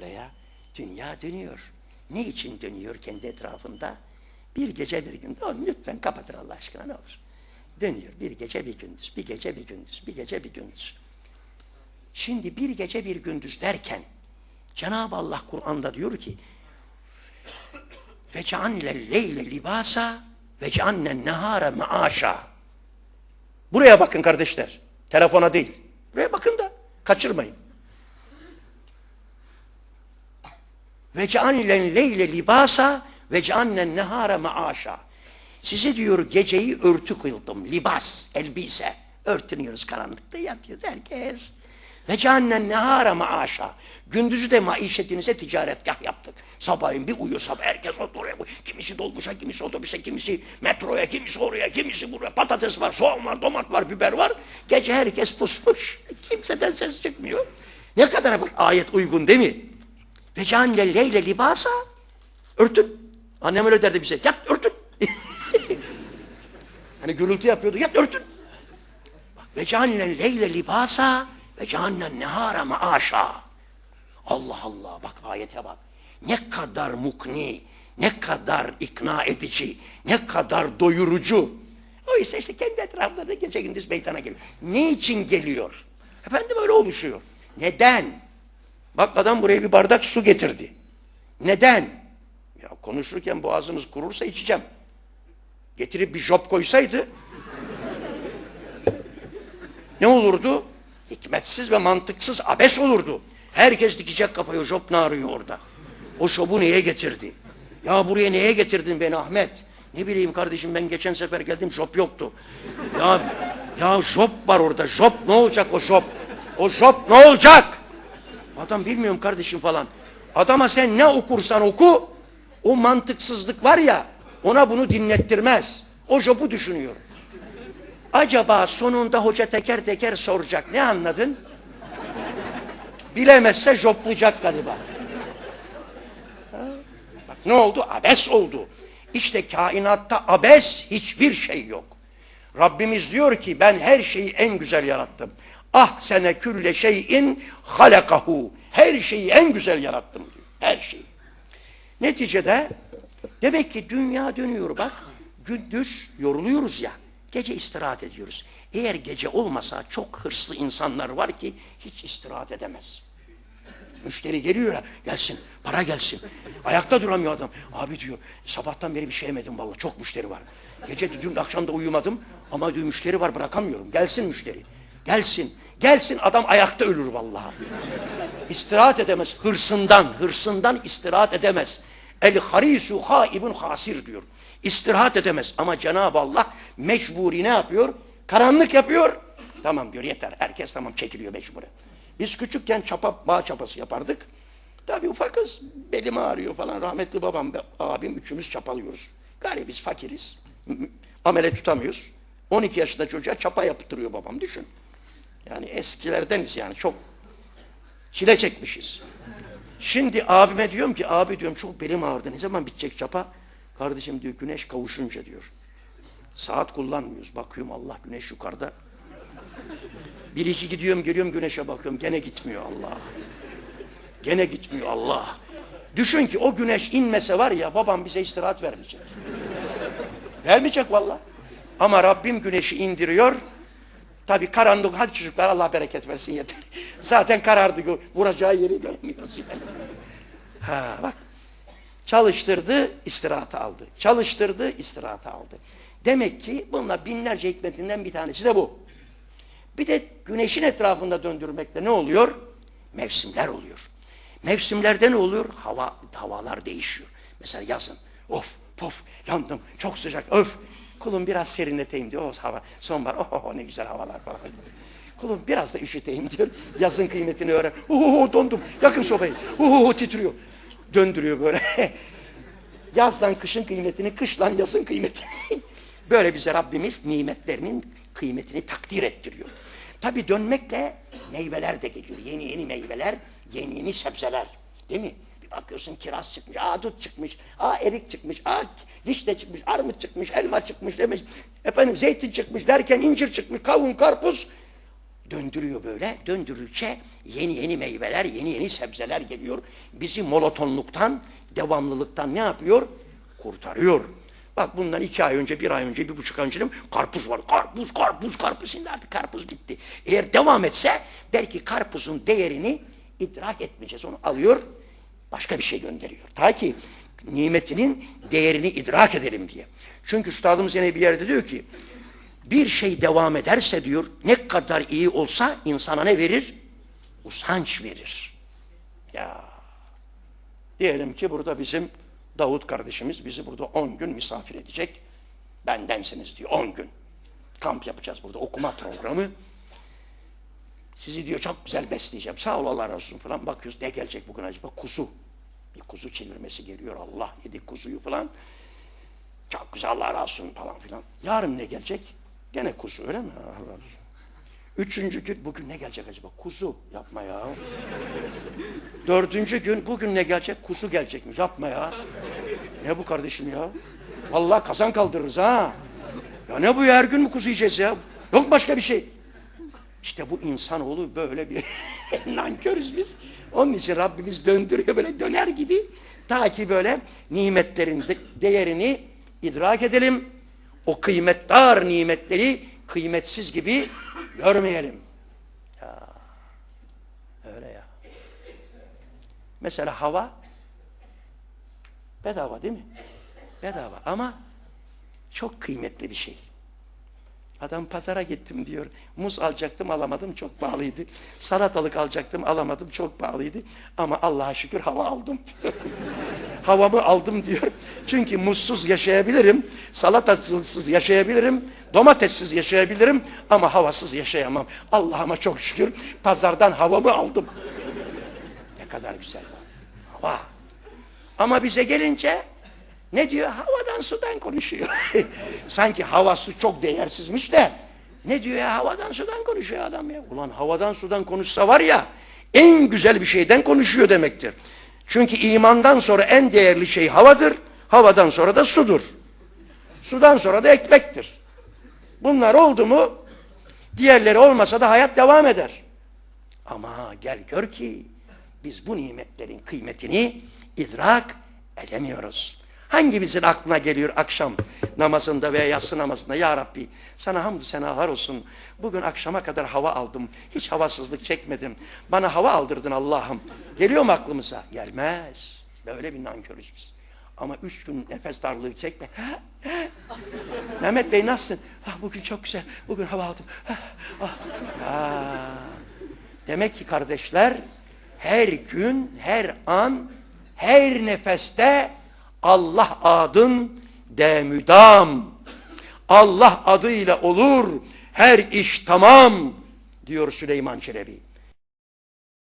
böyle ya? Dünya dönüyor. Ne için dönüyor kendi etrafında? Bir gece bir gündüz. Oğlum lütfen kapatın Allah aşkına ne olur. Dönüyor bir gece bir gündüz, bir gece bir gündüz, bir gece bir gündüz. Şimdi bir gece bir gündüz derken Cenab-ı Allah Kur'an'da diyor ki ve ceannel leyle libasa ve ceannen nehara maaşa. Buraya bakın kardeşler. Telefona değil. Buraya bakın da kaçırmayın. Ve ceannen leyle libasa ve ceannen nehara maaşa. Size diyor geceyi örtü kıldım. Libas, elbise. Örtünüyoruz karanlıkta yatıyoruz herkes. Ve ceannen nehara maaşa. Gündüzü de maişetinize ticaretgah yaptık. Sabahın bir uyuyor sabah herkes oraya. Kimisi dolmuşa, kimisi otobüse, kimisi metroya, kimisi oraya, kimisi buraya. Patates var, soğan var, domat var, biber var. Gece herkes pusmuş. Kimseden ses çıkmıyor. Ne kadar bak ayet uygun değil mi? Ve ceannen leyle libasa. Örtün. Annem öyle derdi bize. Yat örtün. hani gürültü yapıyordu. Yat örtün. Ve ceannen leyle libasa ve ceannen nehara maaşa. Allah Allah bak ayete bak. Ne kadar mukni, ne kadar ikna edici, ne kadar doyurucu. O ise işte kendi etraflarında gece gündüz meydana geliyor. Ne için geliyor? Efendim öyle oluşuyor. Neden? Bak adam buraya bir bardak su getirdi. Neden? Ya konuşurken boğazımız kurursa içeceğim. Getirip bir job koysaydı ne olurdu? Hikmetsiz ve mantıksız abes olurdu. Herkes dikecek kafayı. Job ne arıyor orada? O şobu neye getirdi? Ya buraya neye getirdin beni Ahmet? Ne bileyim kardeşim ben geçen sefer geldim job yoktu. Ya ya job var orada. Job ne olacak o job? O job ne olacak? Adam bilmiyorum kardeşim falan. Adama sen ne okursan oku o mantıksızlık var ya ona bunu dinlettirmez. O jobu düşünüyor. Acaba sonunda hoca teker teker soracak. Ne anladın? Bilemezse joplayacak galiba. Bak ne oldu? Abes oldu. İşte kainatta abes hiçbir şey yok. Rabbimiz diyor ki ben her şeyi en güzel yarattım. Ah sene külle şeyin halakahu. Her şeyi en güzel yarattım diyor. Her şeyi. Neticede demek ki dünya dönüyor bak. Gündüz yoruluyoruz ya. Gece istirahat ediyoruz. Eğer gece olmasa çok hırslı insanlar var ki hiç istirahat edemez. Müşteri geliyor ya, gelsin, para gelsin. Ayakta duramıyor adam. Abi diyor, sabahtan beri bir şey yemedim vallahi, çok müşteri var. Gece dün akşam da uyumadım ama diyor müşteri var bırakamıyorum. Gelsin müşteri. Gelsin. Gelsin adam ayakta ölür vallahi. İstirahat edemez hırsından, hırsından istirahat edemez. El harisu haibun hasir diyor. İstirahat edemez ama Cenab-ı Allah mecburi ne yapıyor? Karanlık yapıyor. Tamam diyor yeter. Herkes tamam çekiliyor mecburen. Biz küçükken çapa, bağ çapası yapardık. Tabii ufakız. Belim ağrıyor falan. Rahmetli babam, abim üçümüz çapalıyoruz. Garibiz, fakiriz. Amele tutamıyoruz. 12 yaşında çocuğa çapa yaptırıyor babam. Düşün. Yani eskilerdeniz yani. Çok çile çekmişiz. Şimdi abime diyorum ki abi diyorum çok belim ağrıdı. Ne zaman bitecek çapa? Kardeşim diyor güneş kavuşunca diyor. Saat kullanmıyoruz. Bakıyorum Allah güneş yukarıda. Bir iki gidiyorum geliyorum güneşe bakıyorum. Gene gitmiyor Allah. Gene gitmiyor Allah. Düşün ki o güneş inmese var ya babam bize istirahat vermeyecek. vermeyecek valla. Ama Rabbim güneşi indiriyor. Tabi karanlık. Hadi çocuklar Allah bereket versin yeter. Zaten karardı. Vuracağı yeri görmüyoruz. Yani. Ha bak. Çalıştırdı, istirahata aldı. Çalıştırdı, istirahata aldı. Demek ki bununla binlerce hikmetinden bir tanesi de bu. Bir de güneşin etrafında döndürmekte ne oluyor? Mevsimler oluyor. Mevsimlerde ne oluyor? Hava, havalar değişiyor. Mesela yazın, of, pof, yandım, çok sıcak, öf. Kulum biraz serinleteyim diyor, o hava, sonbahar, oh, oh, ne güzel havalar falan. Kulum biraz da üşüteyim diyor, yazın kıymetini öğren. Oh, dondum, yakın sobayı, oh, titriyor. Döndürüyor böyle. Yazdan kışın kıymetini, kışlan yazın kıymetini. Böyle bize Rabbimiz nimetlerinin kıymetini takdir ettiriyor. Tabi dönmekle meyveler de geliyor. Yeni yeni meyveler, yeni yeni sebzeler. Değil mi? Bakıyorsun kiraz çıkmış, aa dut çıkmış, aa erik çıkmış, aa vişne çıkmış, armut çıkmış, elma çıkmış demiş. Efendim zeytin çıkmış derken incir çıkmış, kavun, karpuz. Döndürüyor böyle. Döndürürçe yeni yeni meyveler, yeni yeni sebzeler geliyor. Bizi monotonluktan, devamlılıktan ne yapıyor? Kurtarıyor. Bak bundan iki ay önce, bir ay önce, bir buçuk ay önce karpuz var. Karpuz, karpuz, karpuz. Şimdi artık karpuz bitti. Eğer devam etse belki karpuzun değerini idrak etmeyeceğiz. Onu alıyor, başka bir şey gönderiyor. Ta ki nimetinin değerini idrak edelim diye. Çünkü üstadımız yine bir yerde diyor ki, bir şey devam ederse diyor, ne kadar iyi olsa insana ne verir? Usanç verir. Ya diyelim ki burada bizim Davut kardeşimiz bizi burada 10 gün misafir edecek. Bendensiniz diyor 10 gün. Kamp yapacağız burada okuma programı. Sizi diyor çok güzel besleyeceğim. Sağ ol Allah razı olsun falan. Bakıyoruz ne gelecek bugün acaba? Kuzu. Bir kuzu çevirmesi geliyor. Allah yedi kuzuyu falan. Çok güzel Allah razı olsun falan filan. Yarın ne gelecek? Gene kuzu öyle mi? Allah razı olsun. Üçüncü gün bugün ne gelecek acaba? Kuzu. Yapma ya. Dördüncü gün bugün ne gelecek? Kuzu gelecekmiş. Yapma ya. Ne bu kardeşim ya? Vallahi kazan kaldırırız ha. Ya ne bu ya? Her gün mü kuzu yiyeceğiz ya? Yok başka bir şey. İşte bu insanoğlu böyle bir nankörüz biz. Onun için Rabbimiz döndürüyor böyle döner gibi. Ta ki böyle nimetlerin de- değerini idrak edelim. O kıymetdar nimetleri kıymetsiz gibi görmeyelim. Ya öyle ya. Mesela hava bedava değil mi? Bedava ama çok kıymetli bir şey. Adam pazara gittim diyor. Muz alacaktım alamadım çok pahalıydı. Salatalık alacaktım alamadım çok pahalıydı. Ama Allah'a şükür hava aldım. Havamı aldım diyor. Çünkü muzsuz yaşayabilirim. Salatasız yaşayabilirim. Domatessiz yaşayabilirim. Ama havasız yaşayamam. Allah'ıma çok şükür pazardan havamı aldım. Ne kadar güzel. Hava. Ama bize gelince ne diyor? Havadan sudan konuşuyor. Sanki hava su çok değersizmiş de ne diyor ya? Havadan sudan konuşuyor adam ya. Ulan havadan sudan konuşsa var ya en güzel bir şeyden konuşuyor demektir. Çünkü imandan sonra en değerli şey havadır. Havadan sonra da sudur. Sudan sonra da ekmektir. Bunlar oldu mu diğerleri olmasa da hayat devam eder. Ama gel gör ki biz bu nimetlerin kıymetini idrak edemiyoruz. Hangimizin aklına geliyor akşam namazında veya yatsı namazında ya Rabbi sana hamdü senalar olsun. Bugün akşama kadar hava aldım. Hiç havasızlık çekmedim. Bana hava aldırdın Allah'ım. Geliyor mu aklımıza? Gelmez. Böyle bir nankörüz biz. Ama üç gün nefes darlığı çekme. Mehmet Bey nasılsın? Ah, bugün çok güzel. Bugün hava aldım. Ah, ah. Aa, Demek ki kardeşler her gün, her an, her nefeste Allah adın demüdam. Allah adıyla olur her iş tamam diyor Süleyman Çelebi.